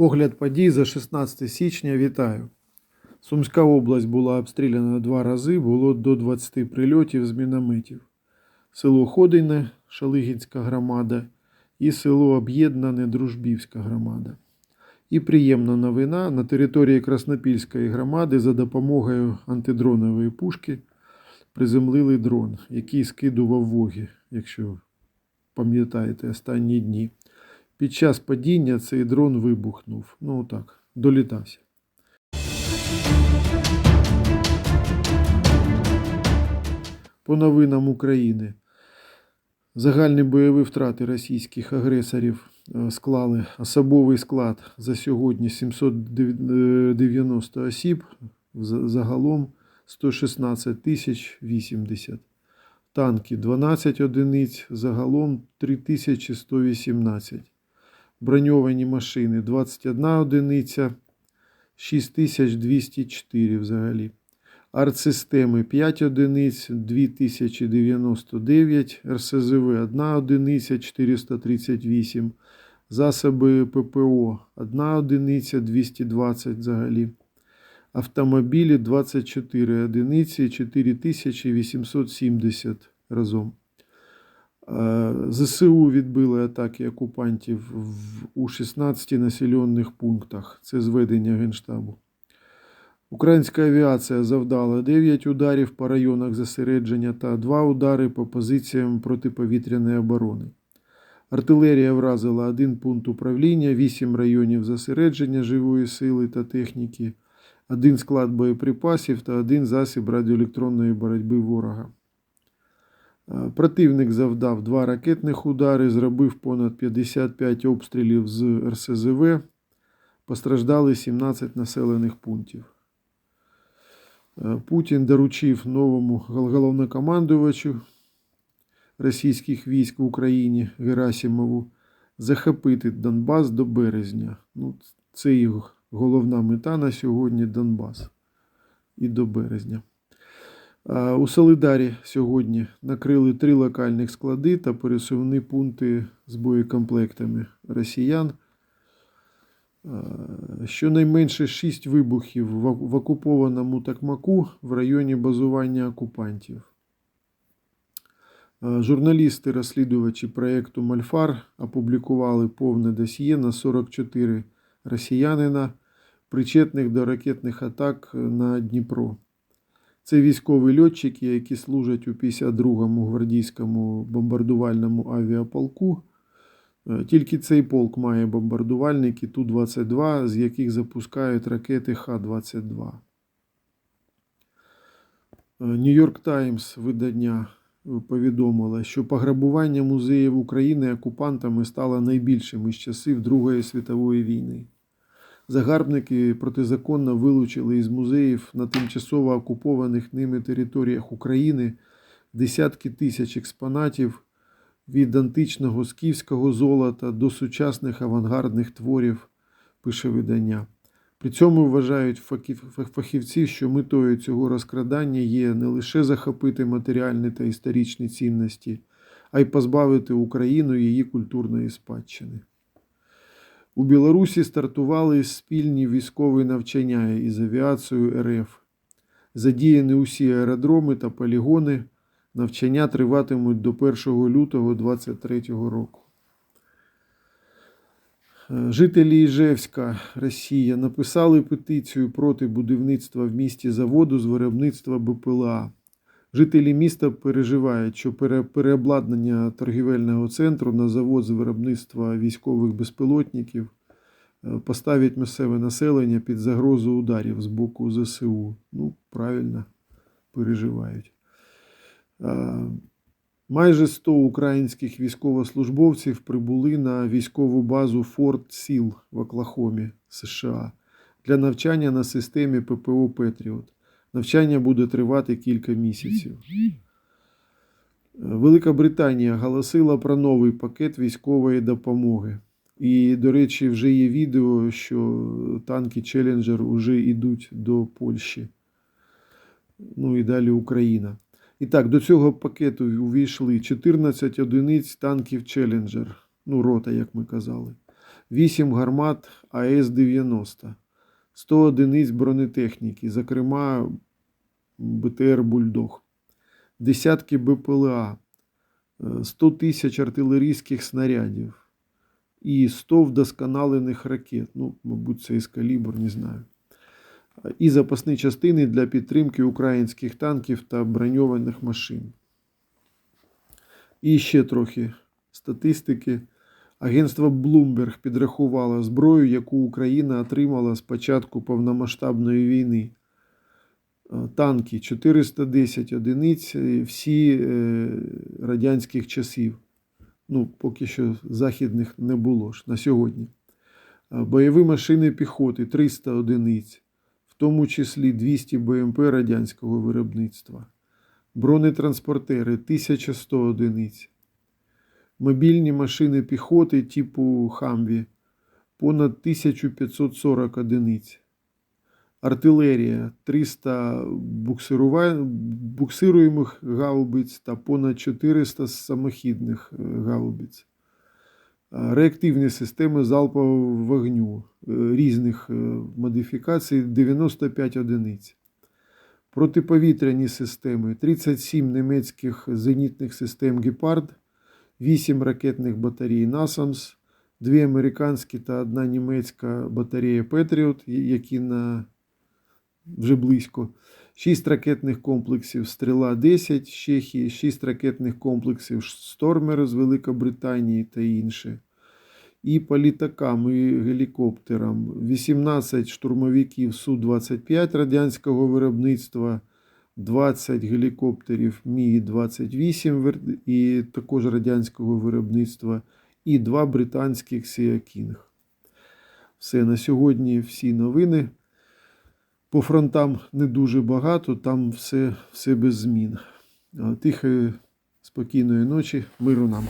Огляд подій за 16 січня. Вітаю. Сумська область була обстріляна два рази, було до 20 прильотів з мінометів. Село Ходине, Шалигінська громада і село Об'єднане Дружбівська громада. І приємна новина на території Краснопільської громади за допомогою антидронової пушки приземлили дрон, який скидував воги, якщо пам'ятаєте останні дні. Під час падіння цей дрон вибухнув. Ну так, долітався. По новинам України. Загальні бойові втрати російських агресорів е, склали особовий склад за сьогодні 790 осіб, загалом 116 тисяч 80. Танки 12 одиниць, загалом 3118. Броньовані машини 21 одиниця, 6204 взагалі. Артсистеми 5 одиниць, 2099, РСЗВ 1 одиниця, 438, засоби ППО 1 одиниця, 220 взагалі. Автомобілі 24 одиниці, 4870 разом. Е, ЗСУ відбили атаки окупантів у 16 населених пунктах. Це зведення Генштабу. Українська авіація завдала 9 ударів по районах зосередження та 2 удари по позиціям протиповітряної оборони. Артилерія вразила один пункт управління, 8 районів зосередження живої сили та техніки, один склад боєприпасів та один засіб радіоелектронної боротьби ворога. Е, Противник завдав два ракетних удари, зробив понад 55 обстрілів з РСЗВ. Постраждали 17 населених пунктів. Е, Путін доручив новому головнокомандувачу російських військ в Україні Герасимову захопити Донбас до березня. Ну, це його головна мета на сьогодні Донбас і до березня. А У Солидарі сьогодні накрили три локальних склади та пересувні пункти з боєкомплектами росіян. Щонайменше шість вибухів в окупованому Такмаку в районі базування окупантів. Журналісти, розслідувачі проєкту Мальфар опублікували повне досьє на 44 росіянина, причетних до ракетних атак на Дніпро. Це військові льотчики, які служать у 52-му гвардійському бомбардувальному авіаполку. Е, Тільки цей полк має бомбардувальники Ту-22, з яких запускають ракети Х-22. Нью-Йорк Таймс видання е, повідомило, що пограбування музеїв України окупантами стало найбільшим із часів Другої світової війни. Загарбники протизаконно вилучили із музеїв на тимчасово окупованих ними територіях України десятки тисяч експонатів від античного скіфського золота до сучасних авангардних творів, пише видання. При цьому вважають фахівці, що метою цього розкрадання є не лише захопити матеріальні та історичні цінності, а й позбавити Україну її культурної спадщини. У Білорусі стартували спільні військові навчання із авіацією РФ. Задіяні усі аеродроми та полігони. Навчання триватимуть до 1 лютого 2023 року. Е, Жителі Іжевська, Росія, написали петицію проти будівництва в місті заводу з виробництва БПЛА. Жителі міста переживають, що переобладнання торгівельного центру на завод з виробництва військових безпілотників поставить місцеве населення під загрозу ударів з боку ЗСУ. Ну, правильно переживають. Е, Майже 100 українських військовослужбовців прибули на військову базу Форт Сіл в Оклахомі, США, для навчання на системі ППО Петріот. Навчання буде тривати кілька місяців. Е, Велика Британія оголосила про новий пакет військової допомоги. І, до речі, вже є відео, що танки Челленджер вже йдуть до Польщі. Ну і далі Україна. І так, до цього пакету увійшли 14 одиниць танків Челленджер, ну, рота, як ми казали, 8 гармат АС-90, 100 одиниць бронетехніки, зокрема БТР Бульдог, десятки БПЛА, е, 100 тисяч артилерійських снарядів і 100 вдосконалених ракет. Ну, мабуть, це із калібр, не знаю. І запасні частини для підтримки українських танків та броньованих машин. І ще трохи статистики. Агентство Bloomberg підрахувало зброю, яку Україна отримала з початку повномасштабної війни. Е, Танки 410 одиниць, всі е, радянських часів. Ну, поки що західних не було ж на сьогодні. Бойові машини піхоти 300 одиниць, в тому числі 200 БМП радянського виробництва. Бронетранспортери 1100 одиниць. Мобільні машини піхоти типу Хамві понад 1540 одиниць. Артилерія 300 буксирува- буксируємих гаубиць та понад 400 самохідних е, гаубиць. Реактивні системи залпового вогню е, різних е, модифікацій 95 одиниць. Протиповітряні системи 37 німецьких зенітних систем Гепард, 8 ракетних батарей Насамс, 2 американські та одна німецька батарея Петріот, які на вже близько. 6 ракетних комплексів Стріла 10 з Чехії, 6 ракетних комплексів Стормер з Великобританії та інше. І по літакам, і гелікоптерам 18 штурмовиків Су-25 радянського виробництва, 20 гелікоптерів Мі-28 і також радянського виробництва, і 2 британських King. Все на сьогодні всі новини. По фронтам не дуже багато, там все, все без змін. Тихої, спокійної ночі, миру нам.